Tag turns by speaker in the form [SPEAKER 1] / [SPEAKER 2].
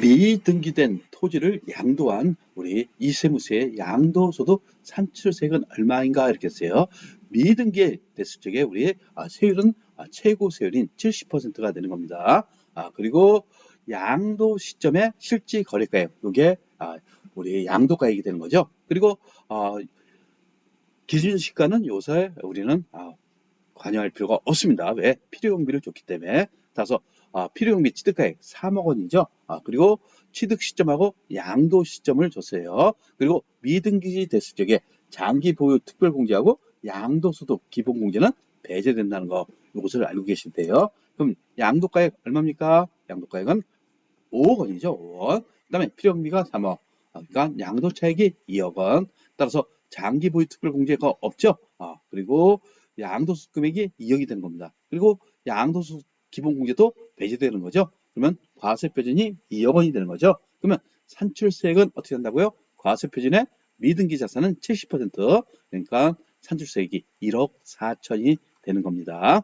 [SPEAKER 1] 미 등기된 토지를 양도한 우리 이세무세의 양도소득 산출세액은 얼마인가 이렇게 했어요. 미 등기 됐을 적에 우리 아, 세율은 아, 최고 세율인 70%가 되는 겁니다. 아, 그리고 양도 시점의 실지 거래가액 이게 아, 우리 양도가액이 되는 거죠. 그리고 어, 기준 시가는 요새 우리는 아, 관여할 필요가 없습니다. 왜? 필요용비를 줬기 때문에. 따라서 아, 필요용비 취득가액 3억 원이죠. 아, 그리고 취득 시점하고 양도 시점을 줬어요. 그리고 미등기 됐을 적에 장기 보유 특별 공제하고 양도 소득 기본 공제는 배제된다는 거 이것을 알고 계신데요. 그럼 양도가액 얼마입니까? 양도가액은 5억 원이죠. 5억. 그다음에 필요용비가 3억. 아, 그러니까 양도 차익이 2억 원. 따라서 장기 보유 특별 공제가 없죠. 아, 그리고 양도소득 금액이 2억이 되는 겁니다. 그리고 양도소득 기본 공제도 배제되는 거죠. 그러면 과세 표준이 2억 원이 되는 거죠. 그러면 산출세액은 어떻게 한다고요? 과세 표준의 미등기 자산은 70% 그러니까 산출세액이 1억 4천이 되는 겁니다.